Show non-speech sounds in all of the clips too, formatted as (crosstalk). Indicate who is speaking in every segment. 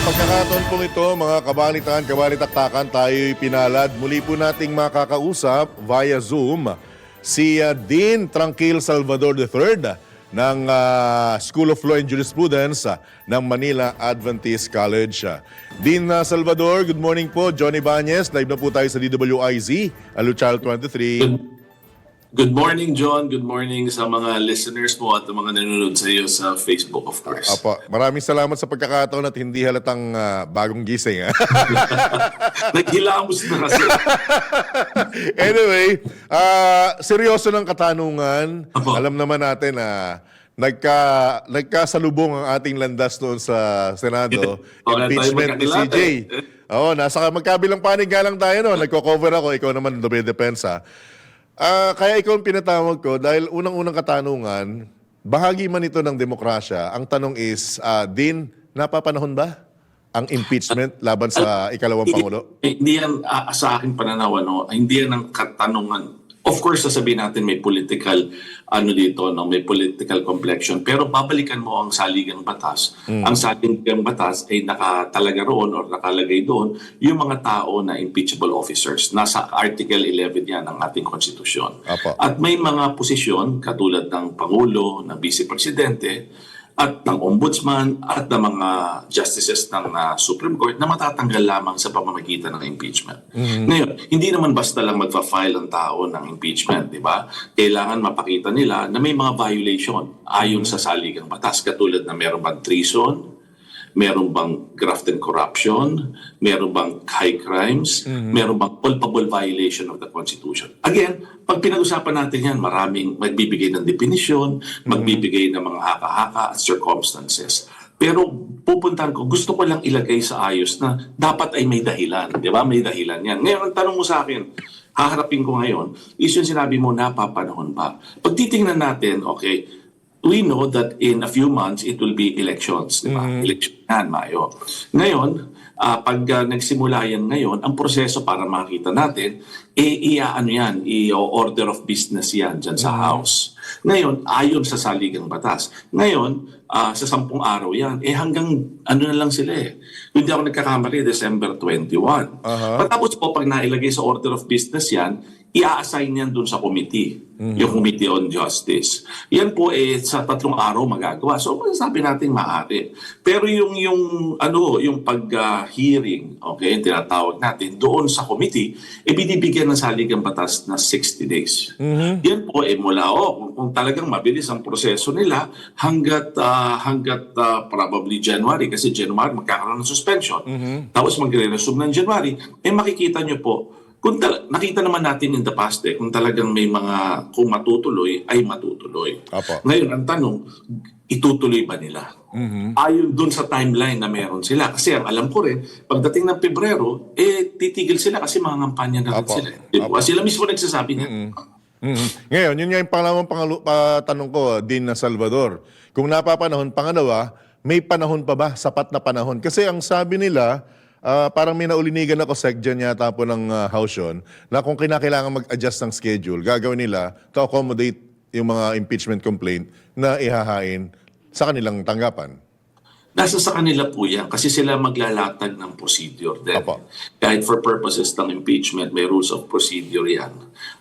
Speaker 1: pagkakataon po ito, mga kabalitan, kabalitaktakan, tayo'y pinalad. Muli po nating makakausap via Zoom si uh, Dean Tranquil Salvador III ng uh, School of Law and Jurisprudence uh, ng Manila Adventist College. Dean uh, Salvador, good morning po. Johnny Banyes, live na po tayo sa DWIZ, Aluchal 23.
Speaker 2: Good morning, John. Good morning sa mga listeners mo at mga nanonood sa iyo sa Facebook, of course.
Speaker 1: Apo, maraming salamat sa pagkakataon at hindi halatang uh, bagong gising. ah. (laughs)
Speaker 2: Naghilamos na kasi. (laughs)
Speaker 1: anyway, ah seryoso ng katanungan.
Speaker 2: Apo.
Speaker 1: Alam naman natin na nagka nagkasalubong ang ating landas doon sa Senado. (laughs)
Speaker 2: Wala tayo
Speaker 1: impeachment ni
Speaker 2: magkakilala
Speaker 1: CJ.
Speaker 2: eh.
Speaker 1: Oo, nasa magkabilang panig nga lang tayo no. Nagko-cover ako, ikaw naman dumidepensa. Ah, kaya ikaw ang pinatawag ko dahil unang-unang katanungan, bahagi man ito ng demokrasya. Ang tanong is, ah, Din, napapanahon ba ang impeachment laban sa ikalawang Pangulo?
Speaker 2: Hindi yan ah, sa aking pananaw, ano, hindi yan ang katanungan. Of course, sasabihin natin may political ano dito, no, may political complexion. Pero babalikan mo ang saligang batas. Ang saligang batas ay nakatalaga roon or nakalagay doon yung mga tao na impeachable officers. Nasa Article 11 yan ng ating konstitusyon. At may mga posisyon katulad ng Pangulo, ng Vice Presidente, at ng Ombudsman at ng mga justices ng ah, Supreme Court na matatanggal lamang sa pamamagitan ng impeachment. Ngayon, hindi naman basta lang magfa-file ang tao ng impeachment, di ba? Kailangan mapakita nila na may mga violation ayon sa saligang batas katulad na meron bang treason, meron bang graft and corruption, meron bang high crimes, meron bang culpable violation of the Constitution. Again, pag pinag-usapan natin yan, maraming magbibigay ng definisyon, magbibigay ng mga haka-haka at circumstances. Pero pupuntahan ko, gusto ko lang ilagay sa ayos na dapat ay may dahilan. Di ba? May dahilan yan. Ngayon, ang tanong mo sa akin, haharapin ko ngayon, is yung sinabi mo, napapanahon ba? Pag titingnan natin, okay, we know that in a few months it will be elections, di ba? Election yan, Mayo. Ngayon, ah, pag ah, nagsimula yan ngayon, ang proseso para makita natin, eh, iaano yan, i-order of business yan dyan sa House. Ngayon, ayon sa saligang batas. Ngayon, ah, sa sampung araw yan, eh hanggang ano na lang sila eh. Hindi ako nagkakamali, December 21.
Speaker 1: Aha.
Speaker 2: Pagkatapos po, pag nailagay sa order of business yan, i-assign yan dun sa committee, yung Committee on Justice. Yan po eh sa tatlong araw magagawa. So masasabi natin maaari. Pero yung yung ano, yung pag-hearing, okay, yung tinatawag natin doon sa committee, eh binibigyan ng saligang batas na 60 days. Yan po eh mula oh, kung, kung talagang mabilis ang proseso nila hanggat ah, hanggat ah, probably January kasi January magkakaroon ng suspension. Tapos magre-resume ng January, eh makikita nyo po kung tal- nakita naman natin in the past eh, kung talagang may mga kung matutuloy ay matutuloy.
Speaker 1: Apo.
Speaker 2: Ngayon ang tanong, itutuloy ba nila? Ayon dun sa timeline na meron sila. Kasi ang alam ko rin, pagdating ng Pebrero, eh titigil sila kasi mga kampanya na
Speaker 1: Apo.
Speaker 2: sila.
Speaker 1: Apo.
Speaker 2: Sila mismo nagsasabi niya.
Speaker 1: Mhm. Ngayon, yun nga yung pangalawang pangalu- pa- tanong ko, Din na Salvador. Kung napapanahon, pangalawa, may panahon pa ba? Sapat na panahon? Kasi ang sabi nila, ah, parang may naulinigan ako segdyan yata po ng ah, House yun, na kung kinakailangan mag-adjust ng schedule, gagawin nila to accommodate yung mga impeachment complaint na ihahain sa kanilang tanggapan.
Speaker 2: Nasa sa kanila po yan kasi sila maglalatag ng procedure din.
Speaker 1: Apo.
Speaker 2: Kahit for purposes ng impeachment, may rules of procedure yan.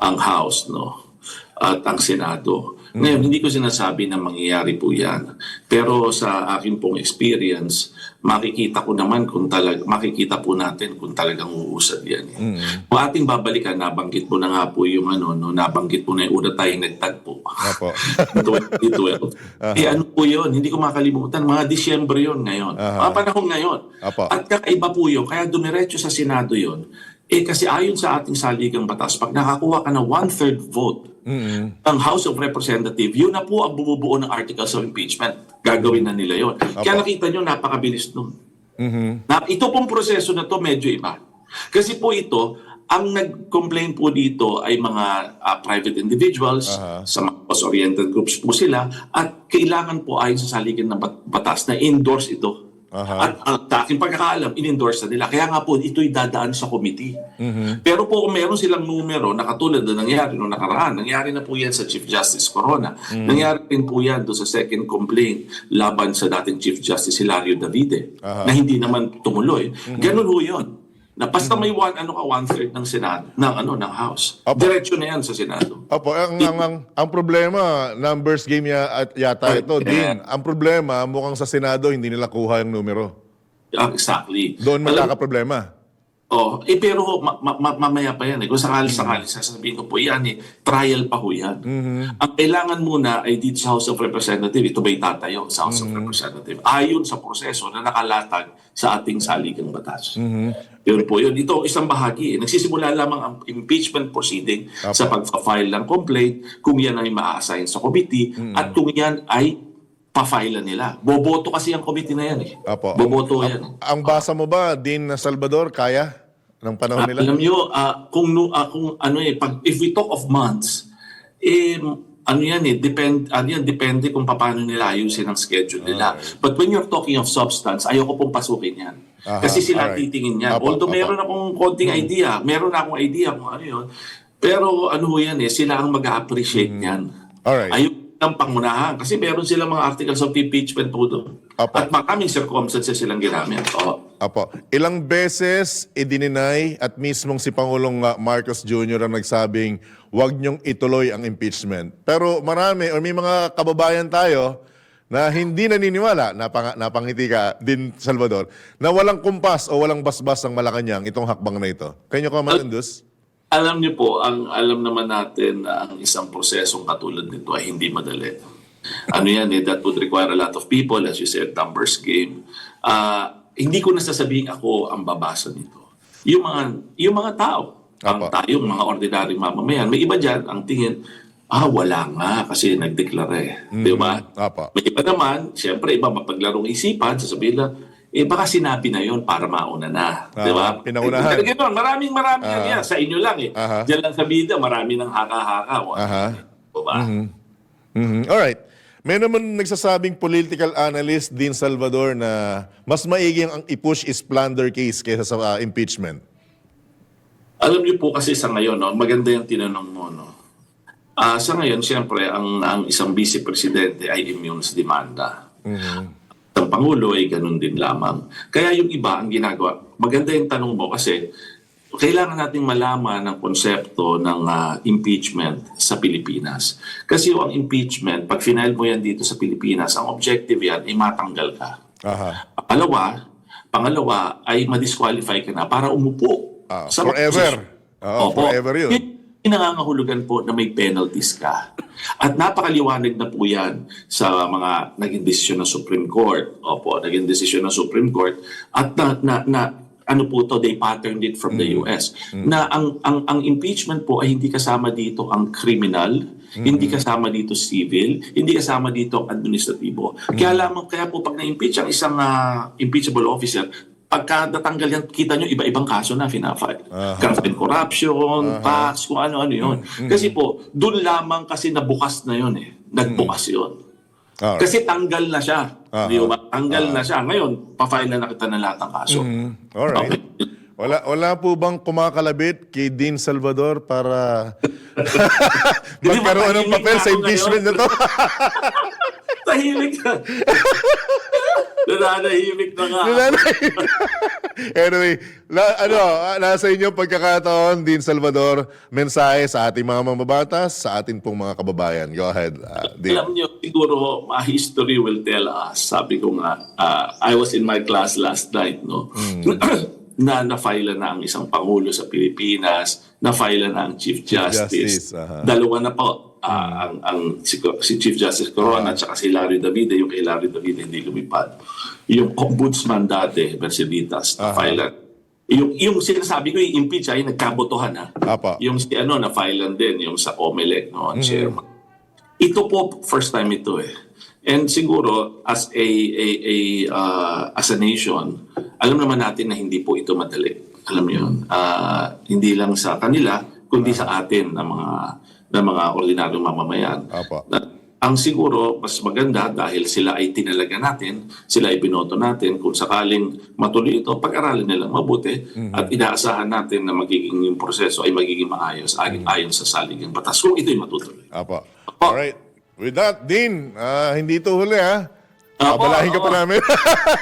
Speaker 2: Ang House, no? At ang Senado. Ngayon, hindi ko sinasabi na mangyayari po yan. Pero sa akin pong experience, makikita ko naman kung talag makikita po natin kung talagang uusad yan. Eh. Kung ating babalikan, nabanggit po na nga po yung ano, no, nabanggit po na yung una tayong nagtagpo.
Speaker 1: Apo.
Speaker 2: 2012. (laughs) Eh ano po yun? Hindi ko makalimutan. Mga Disyembre yun ngayon.
Speaker 1: Aha.
Speaker 2: Mga panahon ngayon.
Speaker 1: Apo.
Speaker 2: At kakaiba po yun. Kaya dumiretso sa Senado yun. Eh kasi ayon sa ating saligang batas, pag nakakuha ka ng one-third vote ng House of Representatives, yun na po ang bumubuo ng articles of impeachment. Gagawin na nila yun. Kaya nakita nyo, napakabilis nun. Na, ito pong proseso na to medyo iba. Kasi po ito, ang nag-complain po dito ay mga ah, private individuals,
Speaker 1: Aha.
Speaker 2: sa mga cause-oriented groups po sila, at kailangan po ayon sa saligan ng bat- batas na endorse ito
Speaker 1: Aha.
Speaker 2: At ang aking pagkakaalam, in-endorse na nila. Kaya nga po, ito'y dadaan sa committee.
Speaker 1: Mhm.
Speaker 2: Pero po kung meron silang numero na katulad na nangyari noong nakaraan, nangyari na po yan sa Chief Justice Corona.
Speaker 1: Mm.
Speaker 2: Nangyari rin po yan doon sa second complaint laban sa dating Chief Justice Hilario Davide.
Speaker 1: Mm-hmm.
Speaker 2: na hindi naman tumuloy. Ganun ho yun. Na basta may one, ano ka, one-third ng Senado, ng, ano, ng House.
Speaker 1: Opo.
Speaker 2: Diretso na yan sa Senado.
Speaker 1: Opo, ang, ang, ang, ang problema, numbers game ya, at yata ito,
Speaker 2: Yeah.
Speaker 1: din. Ang problema, mukhang sa Senado, hindi nila kuha yung numero.
Speaker 2: Ah, exactly.
Speaker 1: Doon
Speaker 2: Alam-
Speaker 1: magkakaproblema.
Speaker 2: Oh, eh pero ma- ma- ma- mamaya pa yan eh. Kung sakali-sakali, sasabihin ko po yan eh, trial pa ho yan. Ang kailangan muna ay dito sa House of Representatives, ito ba'y tatayo sa House of Representatives, ayon sa proseso na nakalatag sa ating saligang batas. Yun po yun. Ito isang bahagi. Eh. Nagsisimula lamang ang impeachment proceeding sa pagpa-file ng complaint kung yan ay ma-assign sa committee at kung yan ay pa-file nila. Boboto kasi ang committee na yan eh.
Speaker 1: Apo.
Speaker 2: Boboto yan. eh.
Speaker 1: Ang basa mo ba, Din Salvador, kaya? Ng panahon
Speaker 2: Ah,
Speaker 1: nila?
Speaker 2: alam nyo, ah, kung, ah, kung ano eh, pag, if we talk of months, eh, ano yan eh, depend, ano yan, depende kung paano nila ayusin ang schedule nila. But when you're talking of substance, ayoko pong pasukin yan.
Speaker 1: Aha,
Speaker 2: Kasi sila
Speaker 1: alright.
Speaker 2: titingin yan.
Speaker 1: Apo,
Speaker 2: Although
Speaker 1: apo.
Speaker 2: meron akong konting idea, meron na akong idea kung ano yun. Pero ano yan eh, sila ang mag-appreciate yan.
Speaker 1: Alright.
Speaker 2: Ayun ang pangunahan. Kasi meron silang mga articles of impeachment po doon.
Speaker 1: Apo.
Speaker 2: At maraming circumstances silang ginamit. Oo.
Speaker 1: Apo. Ilang beses idininay at mismong si Pangulong uh, Marcos Jr. ang nagsabing huwag niyong ituloy ang impeachment. Pero marami, o may mga kababayan tayo na hindi naniniwala, napang, napangiti ka din, Salvador, na walang kumpas o walang basbas ang Malacanang itong hakbang na ito. Can you comment on this?
Speaker 2: Alam niyo po, ang alam naman natin na ang isang prosesong katulad nito ay hindi madali. Ano yan eh, that would require a lot of people, as you said, numbers game. Ah, hindi ko nasasabihin ako ang babasa nito. Yung mga, yung mga tao, ang tayong mga ordinaryong mamamayan, may iba dyan ang tingin, ah, wala nga kasi nagdeklare. Di ba? May iba naman, siyempre, iba mapaglarong isipan, sasabihin lang, eh baka sinabi na yon para mauna na.
Speaker 1: Ah,
Speaker 2: di ba?
Speaker 1: pinaunahan.
Speaker 2: Eh, ganun, maraming maraming yan, yan. Sa inyo lang eh.
Speaker 1: Aha.
Speaker 2: Diyan lang sa bida, marami ng haka-haka.
Speaker 1: Aha.
Speaker 2: Di ba?
Speaker 1: Mhm. Alright. May naman nagsasabing political analyst Dean Salvador na mas maiging ang i-push is plunder case kaysa sa uh, impeachment.
Speaker 2: Alam niyo po kasi sa ngayon, no, maganda yung tinanong mo. No? Ah, sa ngayon, siyempre, ang, ang isang vice-presidente ay immune sa demanda. Ang Pangulo ay ganun din lamang. Kaya yung iba ang ginagawa, maganda yung tanong mo kasi kailangan nating malaman ang konsepto ng ah, impeachment sa Pilipinas. Kasi yung ang impeachment, pag final mo yan dito sa Pilipinas, ang objective yan ay matanggal ka.
Speaker 1: Aha.
Speaker 2: Pangalawa, pangalawa ay ma-disqualify ka na para umupo.
Speaker 1: Ah,
Speaker 2: sa
Speaker 1: forever.
Speaker 2: posisyon.
Speaker 1: Oo,
Speaker 2: Opo.
Speaker 1: forever yun.
Speaker 2: Nangangahulugan po na may penalties ka. At napakaliwanag na po yan sa mga naging desisyon ng Supreme Court. Opo, naging desisyon ng Supreme Court. At na, na, na ano po to, they patterned it from the US. Na ang, ang, ang impeachment po ay hindi kasama dito ang criminal, hindi kasama dito civil, hindi kasama dito ang administratibo. Kaya lamang, kaya po pag na-impeach ang isang ah, impeachable officer, pagka natanggal yan, kita nyo, iba-ibang kaso na finafile. Graft and corruption, tax, kung ano-ano yun. Kasi po, doon lamang kasi nabukas na yun eh. Nagbukas yun.
Speaker 1: Alright.
Speaker 2: Kasi tanggal na siya.
Speaker 1: Aha.
Speaker 2: Di ba? Tanggal na siya. Ngayon, pa-file na nakita ng lahat ng kaso.
Speaker 1: Mhm. Alright.
Speaker 2: Okay.
Speaker 1: Wala, wala po bang kumakalabit kay Dean Salvador para (laughs) magkaroon ng papel sa impeachment na to? (laughs)
Speaker 2: Tahimik ka. (laughs) Nananahimik na nga. (laughs)
Speaker 1: anyway, la, ano, ah, nasa inyo pagkakataon, Dean Salvador, mensahe sa ating mga mambabatas, sa ating pong mga kababayan. Go ahead, ah, Dean.
Speaker 2: Alam niyo, siguro, ma history will tell us. Sabi ko nga, ah, I was in my class last night, no? (clears throat) na na-file na ang isang Pangulo sa Pilipinas, na-file na ang Chief Justice.
Speaker 1: Justice, aha.
Speaker 2: Dalawa na po. Ah, ang, ang si, si Chief Justice Corona at saka si Larry Davide, yung kay Larry Davide hindi lumipad. Yung ombudsman dati, Merceditas, na-file na. Yung, yung sinasabi ko, yung impeach ay nagkabotohan ha.
Speaker 1: Apa.
Speaker 2: Yung si ano, na-file din, yung sa COMELEC, no, ang chairman. Ito po first time ito eh. And siguro as a a, a uh, as a nation, alam naman natin na hindi po ito madali. Alam niyo 'yun. Ah, hindi lang sa kanila kundi sa atin na mga na mga ordinaryong mamamayan.
Speaker 1: Apo.
Speaker 2: Na- Ang siguro, mas maganda dahil sila ay tinalaga natin, sila ay binoto natin, kung sakaling matuloy ito, pag-aralin nila mabuti at inaasahan natin na magiging yung proseso ay magiging maayos ayon, ayon sa saligang batas kung ito'y matutuloy.
Speaker 1: Apo. Alright. With that, Dean, ah, hindi ito huli ha.
Speaker 2: Apo,
Speaker 1: Babalahin ka pa namin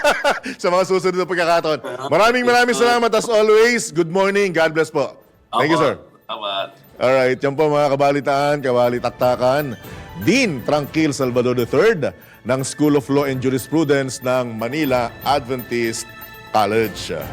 Speaker 1: (laughs) sa mga susunod na pagkakataon. Maraming maraming salamat as always. Good morning. God bless po. Thank you, sir.
Speaker 2: Salamat.
Speaker 1: Alright, yan po mga kabalitaan, kabalitaktakan. Dean Tranquil Salvador III ng School of Law and Jurisprudence ng Manila Adventist College.